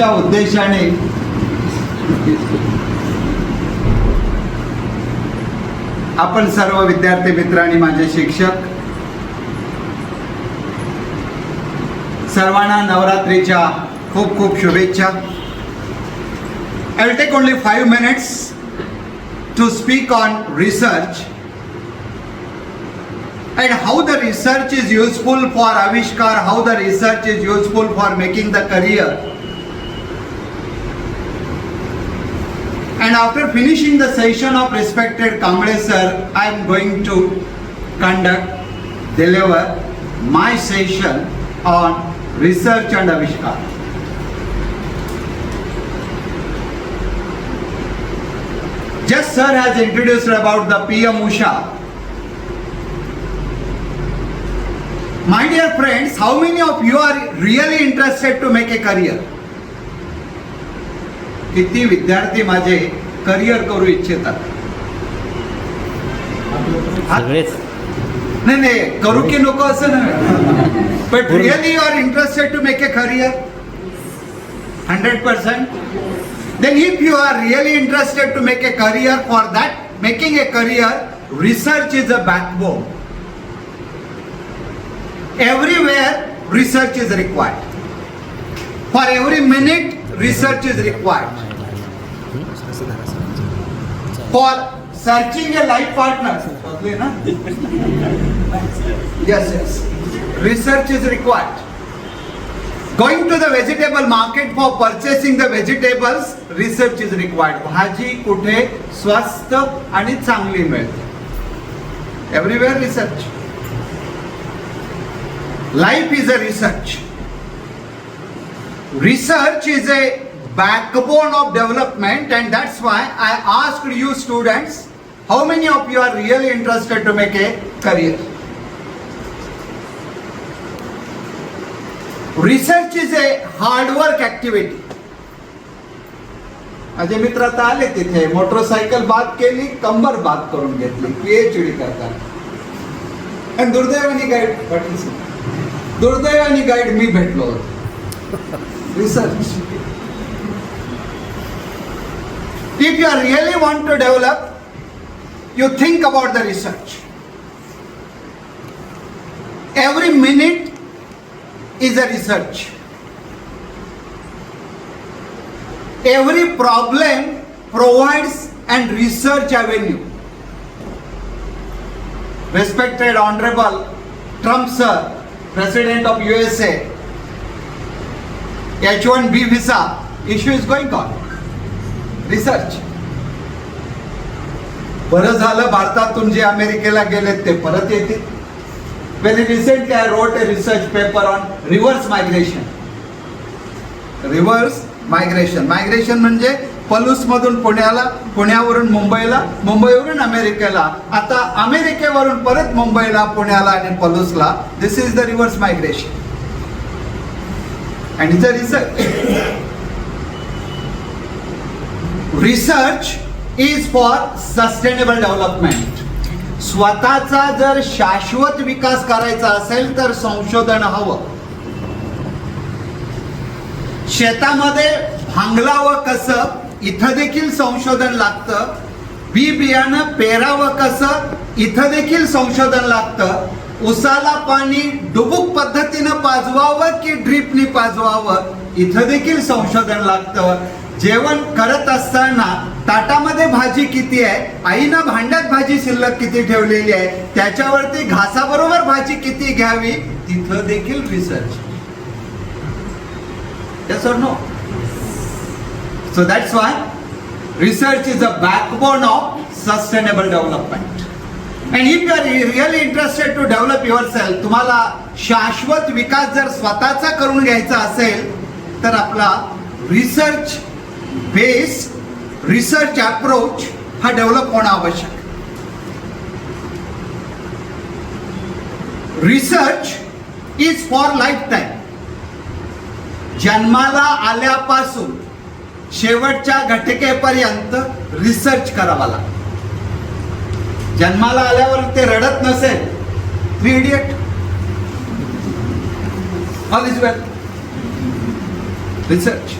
त्या उद्देशाने आपण सर्व विद्यार्थी मित्र आणि माझे शिक्षक सर्वांना नवरात्रीच्या खूप खूप शुभेच्छा. I take only five minutes to speak on research and how the research is useful for आविष्कार how the research is useful for making the career And after finishing the session of respected Kamble sir, I am going to conduct, deliver my session on research and Avishkar. Just sir has introduced about the PM Usha. My dear friends, how many of you are really interested to make a career? किती विद्यार्थी माझे career करू इच्छितात? नाही नाही करू की नको असं नाही. But really you are interested to make a career hundred percent then if you are really interested to make a career for that making a career research is a backbone everywhere research is required. For every minute research is required. for searching a life partner समजले ना? yes yes research is required going to the vegetable market for purchasing the vegetables research is required भाजी कुठे स्वस्त आणि चांगली मिळते everywhere research Life is a research. Research is a backbone of development, and that's why I asked you students how many of you are really interested to make a career? Research is a hard work activity. माझे मित्र आता आले तिथे motorcycle बाद केली कंबर बाद करून घेतली पीएचडी करताना आणि दुर्दैवानी गाईड दुर्दैवानी गाईड मी भेटलो research If you really want to develop, you think about the research. Every minute is a research. Every problem provides and research avenue. Respected Honorable Trump sir, President of USA, H1B visa issue is going on. Research बरं झालं भारतातून जे अमेरिकेला गेलेत ते परत येतील. Very recently I wrote a research paper on reverse migration reverse migration migration म्हणजे पलूसमधून पुण्याला पुण्यावरून मुंबईला मुंबईवरून अमेरिकेला. आता अमेरिकेवरून परत मुंबईला पुण्याला आणि पलूसला. This is the reverse migration and is a research research is for sustainable development स्वतःचा जर शाश्वत विकास करायचा असेल तर संशोधन हवं. शेतामध्ये भांगलावं कसं इथं देखील संशोधन लागतं. बी बियाणं पेरावं कसं इथं देखील संशोधन लागतं. उसाला पाणी डुबुक पद्धतीनं पाजवावं की ड्रीपनी पाजवावं इथं देखील संशोधन लागतं. जेवण करत असताना ताटामध्ये भाजी किती आहे? आईनं भांड्यात भाजी शिल्लक किती ठेवलेली आहे? त्याच्यावरती घासाबरोबर भाजी किती घ्यावी? तिथं देखील research no so that's why research is a backbone of sustainable development and if And if you are really interested to develop तुम्हाला शाश्वत विकास जर स्वतःचा करून घ्यायचा असेल तर आपला रिसर्च बेस रिसर्च अप्रोच हा डेव्हलप होणं आवश्यक. Research is for life time जन्माला आल्यापासून शेवटच्या घटकेपर्यंत रिसर्च करावा लागतो. जन्माला आल्यावर ते रडत नसेल three idiot all is well research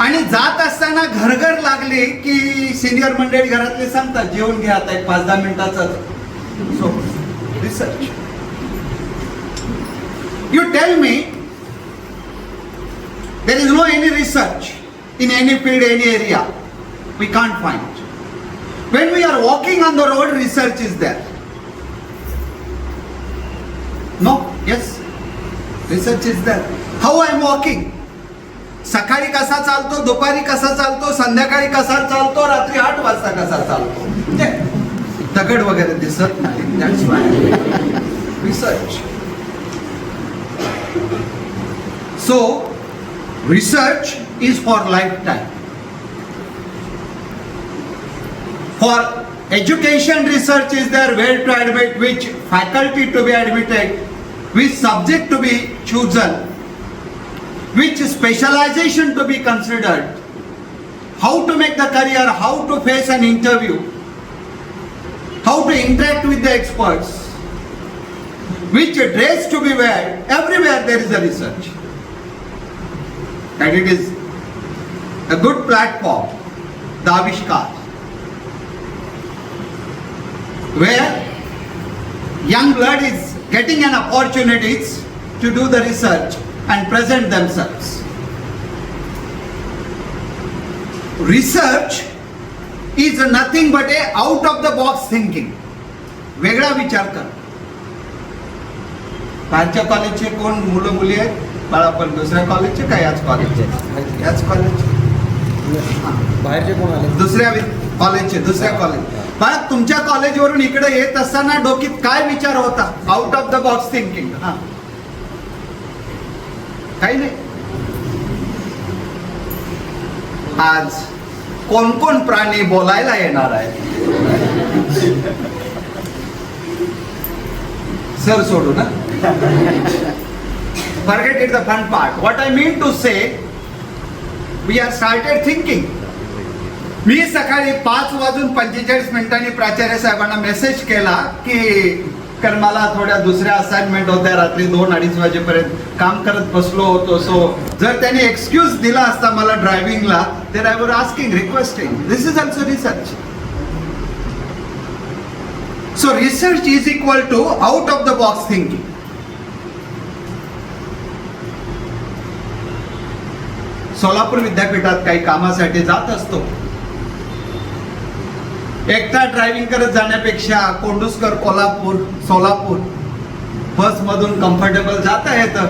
आणि जात असताना घरघर लागली की सिनियर मंडळी घरातले सांगतात जेवण घ्या आता एक पाच दहा मिनिटाचा. So research you tell me there is no any research in any field any area we can't find when we are walking on the road research is there no yes research is there how I am walking सकाळी कसा चालतो दुपारी कसा चालतो संध्याकाळी कसा चालतो रात्री आठ वाजता कसा चालतो? दगड वगैरे दिसत नाही research so research is for life time for education research is there well to admit which faculty to be admitted with subject to be chosen which specialization to be considered, how to make the career, how to face an interview, how to interact with the experts, which dress to be wear, everywhere there is a research. And it is a good platform, the Avishkar, where young blood is getting an opportunities to do the research and present themselves. Research is nothing but a out of the box thinking. वेगळा विचार कर. बाहेरच्या कॉलेजचे कोण मुलं मुली आहेत? बाळा पण दुसऱ्या कॉलेजचे का याच कॉलेजचे याच कॉलेजचे बाहेरचे कोण आले? दुसऱ्या कॉलेजचे दुसऱ्या कॉलेज बाळा तुमच्या कॉलेजवरून इकडे येत असताना डोकीत काय विचार होता? Out of the box thinking हा. काही नाही. आज कोण कोण प्राणी बोलायला येणार आहे सर सोडू ना. Forget it the fun part what I mean to say we are started thinking मी सकाळी पाच वाजून पंचेचाळीस मिनिटांनी प्राचार्य साहेबांना मेसेज केला की कारण मला थोड्या दुसऱ्या असाइनमेंट होत्या. रात्री दोन अडीच वाजेपर्यंत काम करत बसलो होतो. सो जर त्यांनी एक्सक्यूज दिला असता मला ड्रायव्हिंगला तर I were asking requesting this is also research so research is equal to out of the box thinking Solapur विद्यापीठात काही कामासाठी जात असतो. एकटा ड्रायव्हिंग करत जाण्यापेक्षा कोंडुस्कर कोल्हापूर सोलापूर बसमधून कम्फर्टेबल जाता येतं.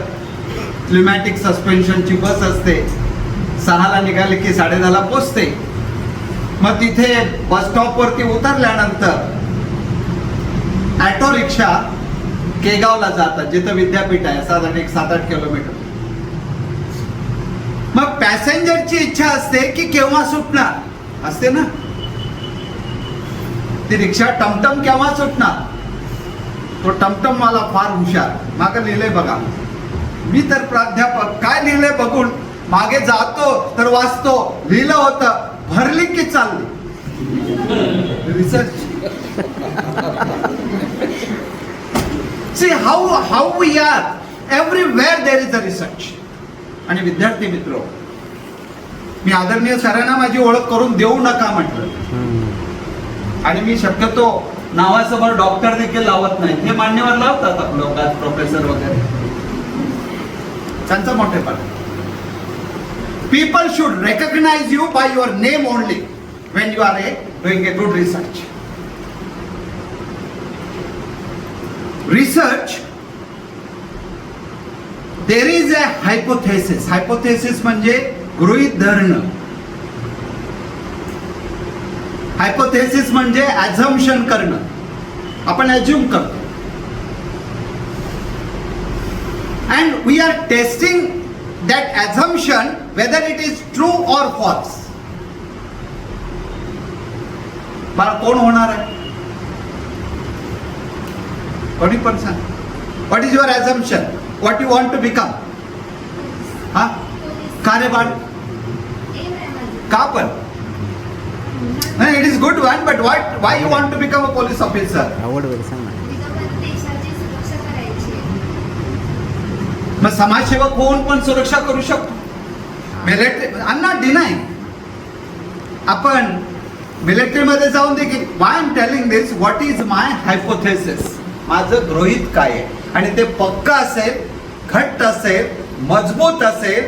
क्लिमॅटिक सस्पेन्शनची बस असते. सहाला निघाले की साडेदहाला पोचते. मग तिथे बस स्टॉपवरती उतरल्यानंतर ॲटो रिक्षा केगावला जातात जिथं विद्यापीठ आहे साधारण एक सात आठ किलोमीटर मग पॅसेंजरची इच्छा असते की केव्हा सुटणार? असते ना? ती रिक्षा टमटम केव्हा सुटणार? तो टमटम मला फार हुशार. मागं लिहिलंय बघा. मी तर प्राध्यापक काय लिहिलंय बघून? मागे जातो तर वाचतो. लिहिलं होतं भरली की चालली? Research see how how we are everywhere there is a research आणि विद्यार्थी मित्र मी आदरणीय सरांना माझी ओळख करून देऊ नका म्हटलं. आणि मी शक्यतो नावासमोर डॉक्टर देखील लावत नाही. हे मान्यवर लावतात लोक प्रोफेसर वगैरे. त्यांचं मोठेपण people should recognise you by your name only when you are a doing a good research research there is a hypothesis hypothesis म्हणजे गृहित धरणं. हायपोथेसिस म्हणजे ऍझम्पशन करणं. आपण ऍज्युम करतो. And we are testing that assumption whether it is true or false मला कोण होणार आहे? कोणी पण सांग. What is your assumption what you want to become हा? का रे बाळ? का पण? It is good one but what why you want to become a police officer आवड वगैरे सांग ना. मग समाजसेवक होऊन पण सुरक्षा करू शकतो. मिलिटरी नॉट डिनाय आपण मिलिटरीमध्ये जाऊन दे की why am telling this what is my hypothesis माझं गृहित काय आहे? आणि ते पक्क असेल घट्ट असेल मजबूत असेल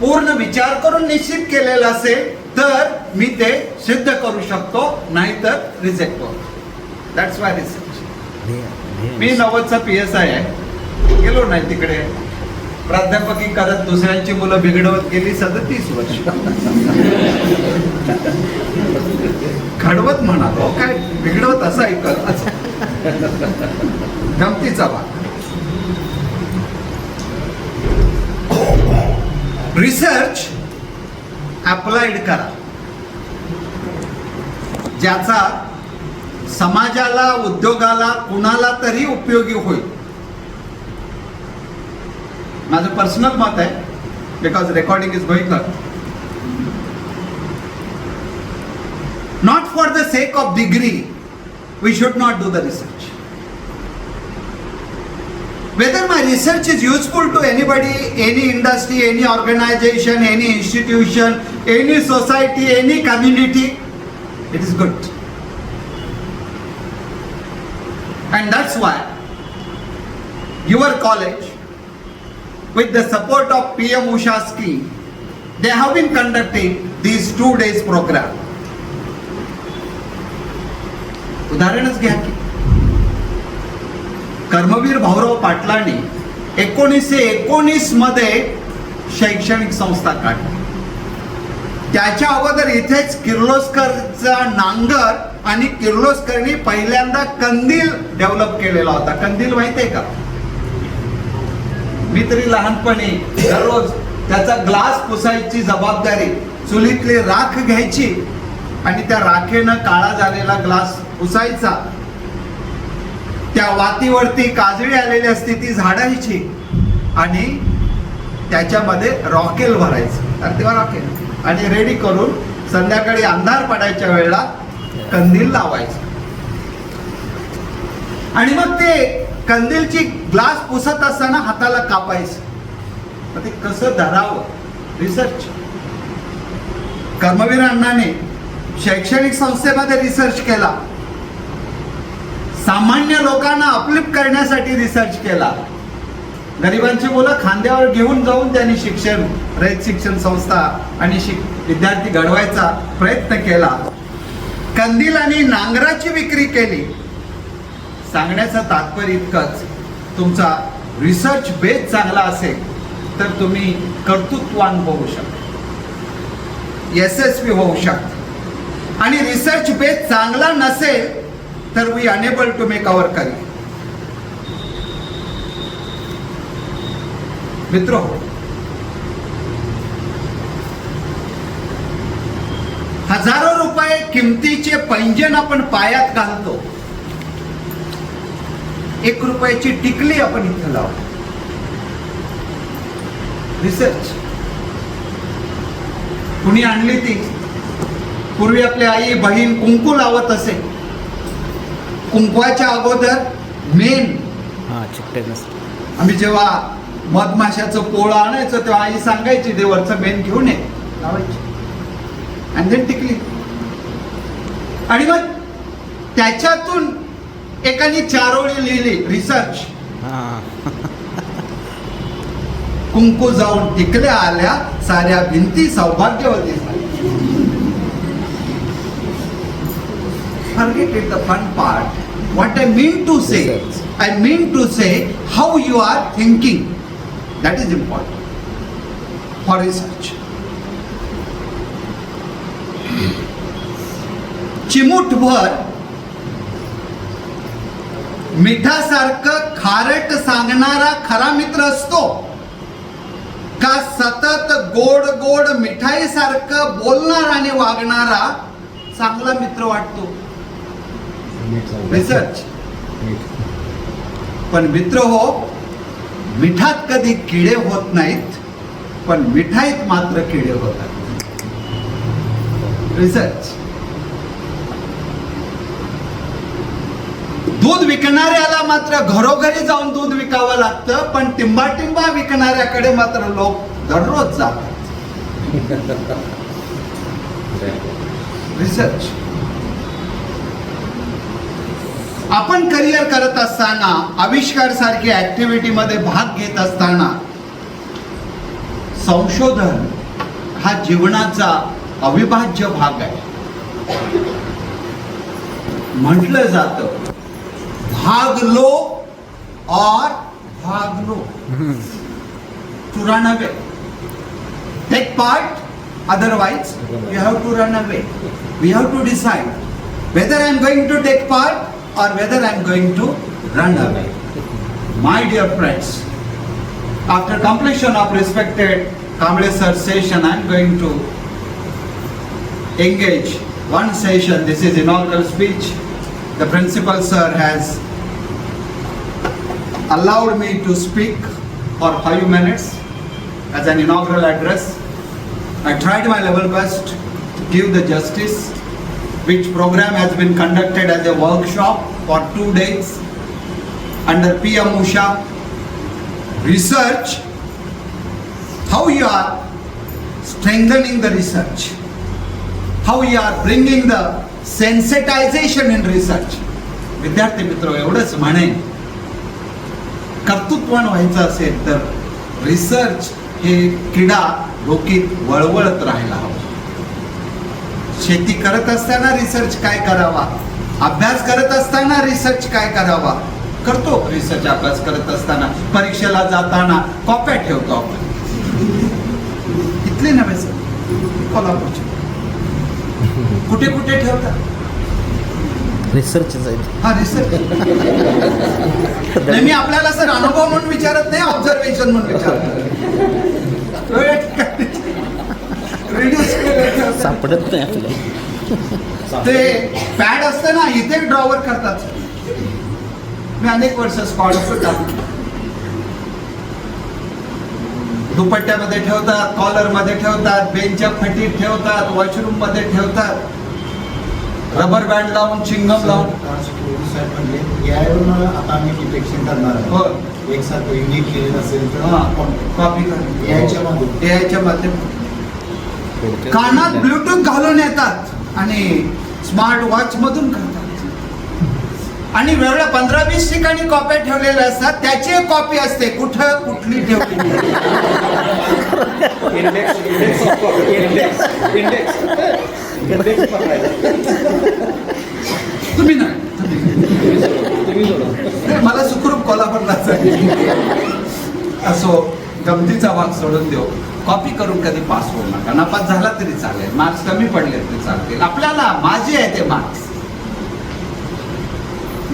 पूर्ण विचार करून निश्चित केलेलं असेल तर मी ते सिद्ध करू शकतो नाहीतर रिजेक्ट करतो दॅट्स वाय रिसर्च मी नव्वदचा पी एस आय आहे. गेलो नाही तिकडे. प्राध्यापकी करत दुसऱ्यांची मुलं बिघडवत गेली सदतीस वर्ष. घडवत म्हणालो काय बिघडवत असं ऐकत असं गमतीचा भाग रिसर्च अप्लाइड करा. ज्याचा समाजाला उद्योगाला कुणाला तरी उपयोगी होईल. माझं पर्सनल मत आहे because recording is going not for the sake of degree we should not do the research whether my research is useful to anybody, any industry, any organization, any institution, any society, any community, it is good. And that's why your college, with the support of PM Usha scheme, they have been conducting these two days program. उदाहरणच घ्या की कर्मवीर भाऊराव पाटलांनी एकोणीसशे एकोणीसमध्ये शैक्षणिक संस्था काढली. त्याच्या अगोदर इथेच किर्लोस्करचा नांगर आणि किर्लोस्करनी पहिल्यांदा कंदील डेव्हलप केलेला होता. कंदील माहितीये का? मी तरी लहानपणी दररोज त्याचा ग्लास पुसायची जबाबदारी चुलीतली राख घ्यायची आणि त्या राखेनं काळा झालेला ग्लास पुसायचा. त्या वातीवरती काजळी आलेली असते ती झाडायची आणि त्याच्यामध्ये रॉकेल भरायचं. तर तेव्हा रॉकेल. आणि रेडी करून संध्याकाळी अंधार पडायच्या वेळेला कंदील लावायचं. आणि मग ते कंदीलची ग्लास पुसत असताना हाताला कापायचं. मग ते कसं धरावं? रिसर्च कर्मवीर अण्णाने शैक्षणिक संस्थेमध्ये रिसर्च केला. सामान्य लोकांना अपलिप करण्यासाठी रिसर्च केला. गरिबांची मुलं खांद्यावर घेऊन जाऊन त्यांनी शिक्षण रयत शिक्षण संस्था आणि शिक विद्यार्थी घडवायचा प्रयत्न केला. कंदील आणि नांगराची विक्री केली. सांगण्याचं तात्पर्य इतकंच तुमचा रिसर्च बेस चांगला असेल तर तुम्ही कर्तृत्वान होऊ शकता. यशस्वी होऊ शकता. आणि रिसर्च बेस चांगला नसेल तर we unable to make our career मित्र हजारो रुपये किमतीचे पैंजण आपण पायात घालतो. एक रुपयाची टिकली आपण इथे लावतो. रिसर्च कुणी आणली ती? पूर्वी आपली आई बहीण कुंकू लावत असे. कुंकवाच्या अगोदर मेन हां आम्ही जेव्हा मधमाशाचं पोळं आणायचो तेव्हा आई सांगायची देवरचं मेन घेऊन ये. लावायची. आणि देन टिकली. आणि मग त्याच्यातून एकाने चारोळी लिहिली रिसर्च कुंकू जाऊन टिकल्या आल्या साऱ्या भिंती सौभाग्यवती झाल्या. Forget the fun part. What I mean to say, I mean to say how you are thinking. That is important for research. चिमूटभर मिठासारखं खारट सांगणारा खरा मित्र असतो का सतत गोड गोड मिठाई सारखं बोलणारा आणि वागणारा चांगला मित्र वाटतो रिसर्च पण मित्र हो मिठात कधी किडे होत नाहीत पण मिठाईत मात्र किडे होतात. रिसर्च दूध विकणाऱ्याला मात्र घरोघरी जाऊन दूध विकावं लागतं पण टिंबा टिंबा विकणाऱ्याकडे मात्र लोक दररोज जातात. रिसर्च आपण करिअर करत असताना आविष्कार सारखी ऍक्टिव्हिटी मध्ये भाग घेत असताना संशोधन हा जीवनाचा अविभाज्य भाग आहे. म्हटलं जात भाग लो और भाग low run take part otherwise we have to run away we have to decide whether I am going to take part or whether i am going to run away. My dear friends after completion of respected kamble sir session i am going to engage one session. This is inaugural speech. The principal sir has allowed me to speak for 5 minutes as an inaugural address. I tried my level best to give the justice, which program has been conducted as a workshop for two days under PM Usha. Research, how you are strengthening the research, how you are bringing the sensitization in research. विद्यार्थी मित्र एवढंच म्हणेन कर्तृत्वान व्हायचं असेल तर research हे किडा डोकीत वळवळत राहायला हवं शेती करत असताना रिसर्च काय करावा? अभ्यास करत असताना रिसर्च काय करावा? करतो रिसर्च अभ्यास करत असताना. परीक्षेला जाताना कॉप्या ठेवतो आपण. इथले नव्हे सर. कोल्हापूरचे. कुठे कुठे ठेवतात? रिसर्चच आहे हा रिसर्च नाही मी आपल्याला सर अनुभव म्हणून विचारत नाही ऑब्झर्वेशन म्हणून विचारतो सापडत नाही आपल्याला ते पॅड असतं ना इथे ड्रॉवर करतात. मी अनेक वर्ष स्कॉलरशिप टाकली दुपट्ट्यामध्ये ठेवतात कॉलरमध्ये ठेवतात बेंचच्या फटीत ठेवतात वॉशरूममध्ये ठेवतात. रबर बँड लावून चिंगम लावून. म्हणजे आता आम्ही डिटेक्शन करणार हो. एकसारखं युनिक केलेलं असेल तर कॉपी करून याच्या मागून याच्या माध्यमातून कानात ब्लूटूथ घालून येतात आणि स्मार्ट वॉच मधून करतात. आणि वेगळ्या पंधरा वीस ठिकाणी कॉप्या ठेवलेल्या असतात त्याची एक कॉपी असते कुठं कुठली ठेवली. तुम्ही नाही मला सुखरूप कोल्हापूरला असो गमतीचा भाग सोडून देऊ. कॉपी करून कधी पास होऊ नका. नापास झाला तरी चालेल. मार्क्स कमी पडले तरी चालतील. आपल्याला माझे आहे ते मार्क्स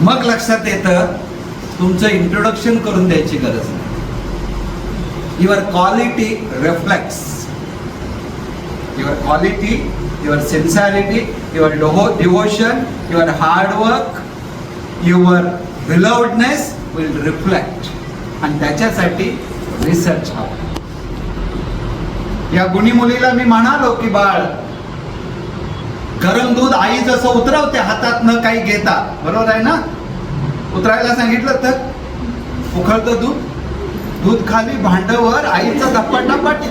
मग लक्षात येतं तुमचं इंट्रोडक्शन करून द्यायची गरज नाही. Your quality reflects your quality your sincerity your डोहो devotion your hard work your belovedness will reflect आणि त्याच्यासाठी रिसर्च हवा. या गुणी मुलीला मी म्हणालो की बाळ गरम दूध आई जसं उतरवते हातात न काही घेता. बरोबर आहे ना? उतरायला सांगितलं तर? उखळतं दूध? दूध खाली भांडवर आईचा धप्पाटा पाठी.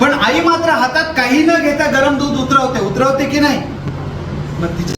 पण आई मात्र हातात काही न घेता गरम दूध उतरवते. उतरवते की नाही? मग तिच्या